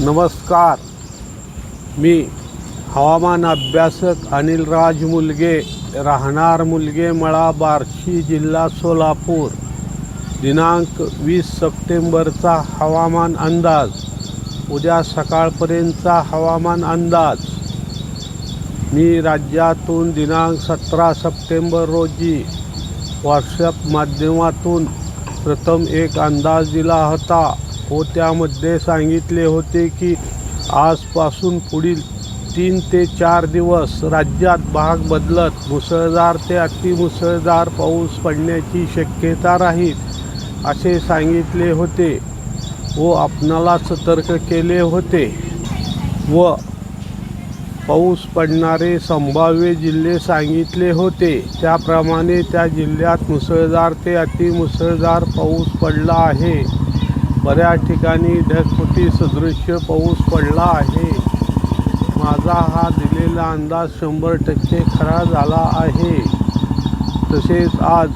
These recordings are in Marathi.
नमस्कार. मी हवामान अभ्यासक अनिल राज मुलगे राहणार मुलगे मळा बार्शी जिल्हा सोलापूर. दिनांक वीस सप्टेंबरचा हवामान अंदाज. उद्या सकाळपर्यंतचा हवामान अंदाज. मी राज्यातून दिनांक सतरा सप्टेंबर रोजी व्हॉट्सॲप माध्यमातून प्रथम एक अंदाज दिला होता. व त्यामध्ये सांगितले होते की आजपासून पुढील तीन ते चार दिवस राज्यात भाग बदलत मुसळधार ते अतिमुसळधार पाऊस पडण्याची शक्यता राहील असे सांगितले होते व आपणाला सतर्क केले होते. व पाऊस पडणारे संभाव्य जिल्हे सांगितले होते. त्याप्रमाणे त्या जिल्ह्यात मुसळधार ते अतिमुसळधार पाऊस पडला आहे. बऱ्याच ठिकाणी ढगफुटी सदृश्य पाऊस पडला आहे. माझा हा दिलेला अंदाज शंभर टक्के खरा झाला आहे. तसेच आज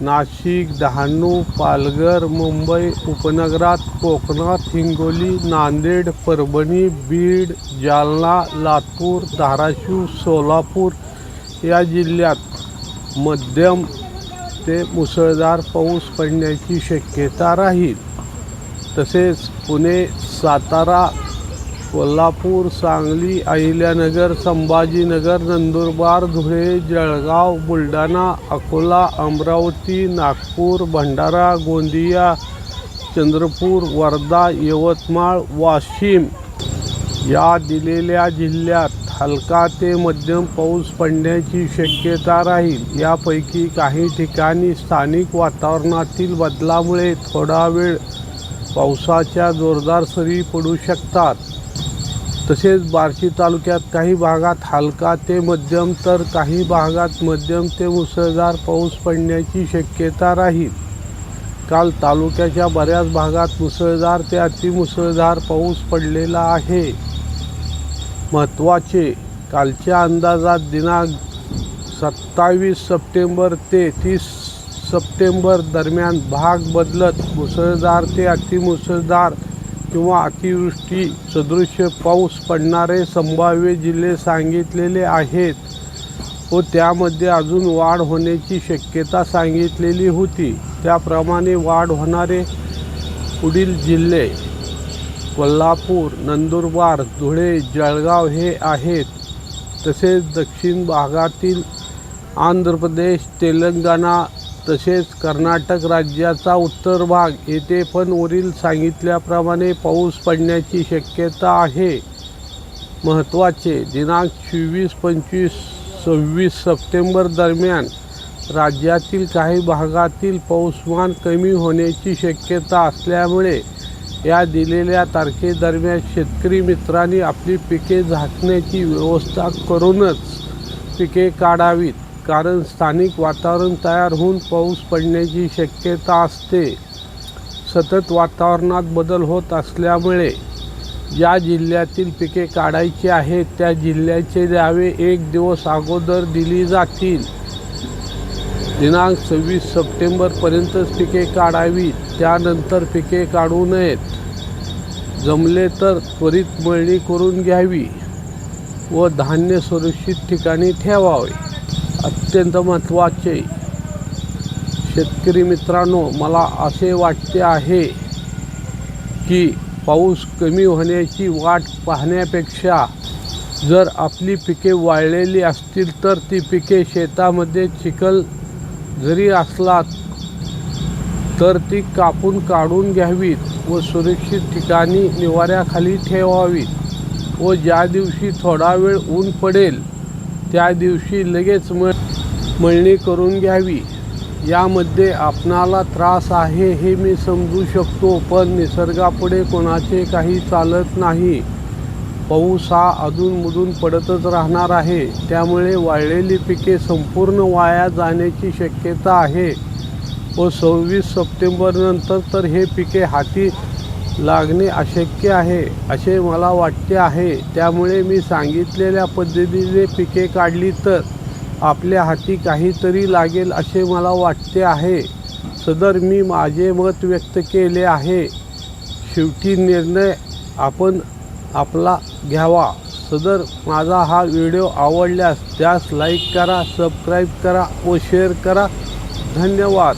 नाशिक डहाणू पालघर मुंबई उपनगरात कोकणात हिंगोली नांदेड परभणी बीड जालना लातूर धाराशिव सोलापूर या जिल्ह्यात मध्यम ते मुसळधार पाऊस पडण्याची शक्यता राहील. तसेच पुणे सातारा कोल्हापूर सांगली अहिल्यानगर संभाजीनगर नंदुरबार धुळे जळगाव बुलढाणा अकोला अमरावती नागपूर भंडारा गोंदिया चंद्रपूर वर्धा यवतमाळ वाशिम या दिलेल्या जिल्ह्यात हलका ते मध्यम पाऊस पडण्याची शक्यता राहील. यापैकी काही ठिकाणी स्थानिक वातावरणातील बदलामुळे थोडा वेळ पावसाच्या जोरदार सरी पडू शकतात. तसेच बार्शी तालुक्यात काही भागात हलका ते मध्यम तर काही भागात मध्यम ते मुसळधार पाऊस पडण्याची शक्यता राहील. काल तालुक्याच्या बऱ्याच भागात मुसळधार ते अतिमुसळधार पाऊस पडलेला आहे. महत्त्वाचे कालच्या अंदाजात दिनांक सत्तावीस सप्टेंबर ते तीस सप्टेंबर दरम्यान भाग बदलत मुसळधार ते अतिमुसळधार किंवा अतिवृष्टी सदृश्य पाऊस पडणारे संभाव्य जिल्हे सांगितलेले आहेत व त्यामध्ये अजून वाढ होण्याची शक्यता सांगितलेली होती. त्याप्रमाणे वाढ होणारे पुढील जिल्हे कोल्हापूर नंदुरबार धुळे जळगाव हे आहेत. तसेच दक्षिण भागातील आंध्र प्रदेश तेलंगणा तसेच कर्नाटक राज्याचा उत्तर भाग येथे पण वरील सांगितल्याप्रमाणे पाऊस पडण्याची शक्यता आहे. महत्त्वाचे दिनांक चोवीस पंचवीस सव्वीस सप्टेंबर दरम्यान राज्यातील काही भागातील पाऊसमान कमी होण्याची शक्यता असल्यामुळे या दिलेल्या तारखेदरम्यान शेतकरी मित्रांनी आपली पिके झाकण्याची व्यवस्था करूनच पिके काढावीत. कारण स्थानिक वातावरण तयार होऊन पाऊस पडण्याची शक्यता असते. सतत वातावरणात बदल होत असल्यामुळे ज्या जिल्ह्यातील पिके काढायची आहेत त्या जिल्ह्याचे द्यावे एक दिवस अगोदर दिली जातील. दिनांक सव्वीस सप्टेंबरपर्यंतच पिके काढावी त्यानंतर पिके काढू नयेत. जमले तर त्वरित मळणी करून घ्यावी व धान्य सुरक्षित ठिकाणी ठेवावे. अत्यंत महत्त्वाचे. शेतकरी मित्रांनो मला असे वाटते आहे की पाऊस कमी होण्याची वाट पाहण्यापेक्षा जर आपली पिके वाळलेली असतील तर ती पिके शेतामध्ये चिखल जरी असला तर ती कापून काढून घ्यावीत व सुरक्षित ठिकाणी निवाऱ्याखाली ठेवावीत व ज्या दिवशी थोडा वेळ ऊन पडेल त्या दिवशी लगेच मळ मळणी करून घ्यावी. यामध्ये आपणाला त्रास आहे हे मी समजू शकतो पण निसर्गापुढे कोणाचे काही चालत नाही. पाऊस हा अधूनमधून पडतच राहणार आहे. त्यामुळे वाळलेली पिके संपूर्ण वाया जाण्याची शक्यता आहे. व सव्वीस सप्टेंबरनंतर तर हे पिके हाती लागणे अशक्य आहे असे मला वाटते आहे. त्यामुळे मी सांगितलेल्या पद्धतीने पिके काढली तर आपल्या हाती काहीतरी लागेल असे मला वाटते आहे. सदर मी माझे मत व्यक्त केले आहे. शेवटी निर्णय आपण आपला घ्यावा. सदर माझा हा व्हिडिओ आवडल्यास त्यास लाईक करा सबस्क्राईब करा व शेअर करा. धन्यवाद.